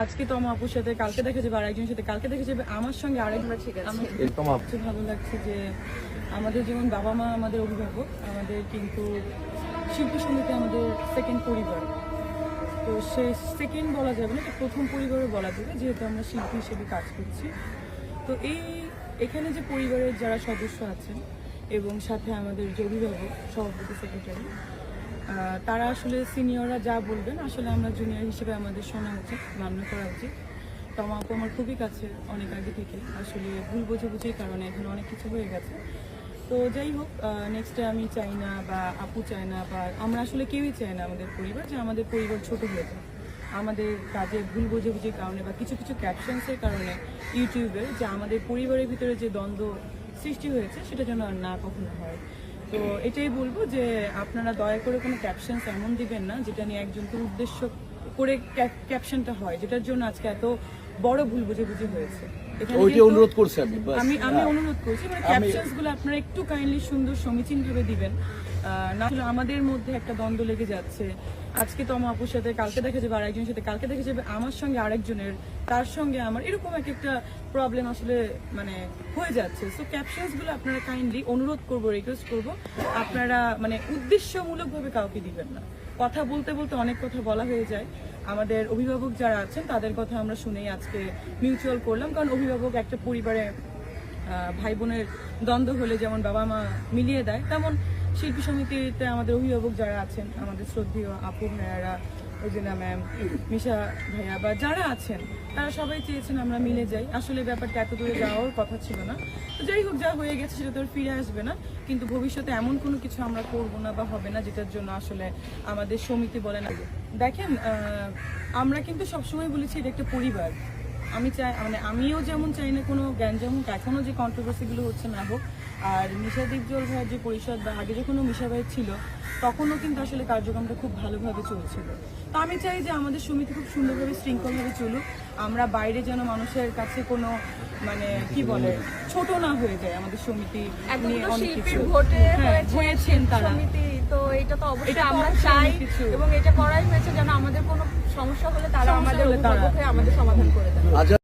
আজকে তো আমার আপুর সাথে কালকে দেখা যাবে আরেকজনের সাথে কালকে দেখা যাবে আমার সঙ্গে আরেক ঠিক আছে। আমার ভালো লাগছে যে আমাদের যেমন বাবা মা আমাদের অভিভাবক আমাদের কিন্তু শিল্পী সমিতি আমাদের সেকেন্ড পরিবার তো সে সেকেন্ড বলা যাবে না প্রথম পরিবারও বলা যাবে যেহেতু আমরা শিল্পী হিসেবে কাজ করছি তো এই এখানে যে পরিবারের যারা সদস্য আছেন এবং সাথে আমাদের যে অভিভাবক সভাপতি সেক্রেটারি তারা আসলে সিনিয়ররা যা বলবেন, আসলে আমরা জুনিয়র হিসেবে আমাদের শোনা উচিত মান্য করা উচিত। তো আমার আপু আমার খুবই কাছে, অনেক আগে থেকে। আসলে ভুল বোঝাবুঝির কারণে এখানে অনেক কিছু হয়ে গেছে। তো যাই হোক নেক্সটে আমি চাই না বা আপু চাই না বা আমরা আসলে কেউই চাই না আমাদের পরিবার, যে আমাদের পরিবার ছোট হয়ে যায় আমাদের কাজে ভুল বোঝাবুঝির কারণে বা কিছু কিছু ক্যাপশনসের কারণে ইউটিউবে যে আমাদের পরিবারের ভিতরে যে দ্বন্দ্ব সৃষ্টি হয়েছে, সেটা যেন আর না কখনো হয়। তো এটাই বলব যে আপনারা দয়া করে কোনো ক্যাপশনস এমন দিবেন না যেটা নিয়ে একজনকে উদ্দেশ্য করে ক্যাপশনটা হয় যেটার জন্য আজকে এত বড় ভুল বুঝাবুঝি হয়েছে। ওইটি অনুরোধ করছি আমি আমি আমি হ্যাঁ। অনুরোধ করছি মানে ক্যাপশনসগুলো আপনারা একটু কাইন্ডলি সুন্দর সমীচীন ভাবে দিবেন। না হলে আমাদের মধ্যে একটা দ্বন্দ্ব লেগে যাচ্ছে। আজকে তো আমার আপুর সাথে কালকে দেখা যাবে আরেকজনের সাথে কালকে দেখা যাবে আমার সঙ্গে আরেকজনের তার সঙ্গে আমার এরকম এক একটা প্রবলেম আসলে মানে হয়ে যাচ্ছে। সো ক্যাপশনসগুলো আপনারা কাইন্ডলি অনুরোধ করব রিকোয়েস্ট করব। আপনারা মানে উদ্দেশ্যমূলক ভাবে কাউকে দিবেন না। কথা বলতে বলতে অনেক কথা বলা হয়ে যায়। আমাদের অভিভাবক যারা আছেন, তাদের কথা আমরা শুনেই আজকে মিউচুয়াল করলাম। কারণ অভিভাবক একটা পরিবারে ভাই বোনের দ্বন্দ্ব হলে যেমন বাবা মা মিলিয়ে দেয়, তেমন শিল্পী সমিতিতে আমাদের অভিভাবক যারা আছেন, আমাদের শ্রদ্ধেয় আপু, ভাইয়ারা রোজিনা ম্যাম মিশা ভাইয়া বা যারা আছেন, তারা সবাই চেয়েছেন আমরা মিলে যাই। আসলে ব্যাপারটা এত দূরে যাওয়ার কথা ছিল না। তো যাই হোক, যা হয়ে গেছে সেটা তো ফিরে আসবে না। কিন্তু ভবিষ্যতে এমন কোনো কিছু আমরা করব না বা হবে না, যেটার জন্য আসলে আমাদের সমিতি বলে না। দেখেন আমরা কিন্তু সবসময় বলেছি এটা একটা পরিবার। আমি চাই মানে আমিও যেমন চাই না কোনো জ্ঞানজাম হোক এখনও যে কন্ট্রোভার্সিগুলো হচ্ছে না হোক আর মিশা দীপজল ভাইয়ের যে পরিষদ বা আগে যখন ও মিশা ভাই ছিল তখনও কিন্তু আসলে কার্যক্রমটা খুব ভালোভাবে চলছিল। তো আমি চাই যে আমাদের সমিতি খুব সুন্দরভাবে শৃঙ্খলভাবে চলুক আমরা বাইরে যেন মানুষের কাছে কোনো মানে কি বলে ছোট না হয়ে যায় আমাদের সমিতি নিয়ে অনেক কিছু। হ্যাঁ, হয়েছেন তারা। তো এটা তো অবশ্যই আমরা চাই এবং এটা করাই হয়েছে যেন আমাদের কোনো সমস্যা হলে তারা আমাদের আমাদের সমাধান করে দেয়। আচ্ছা।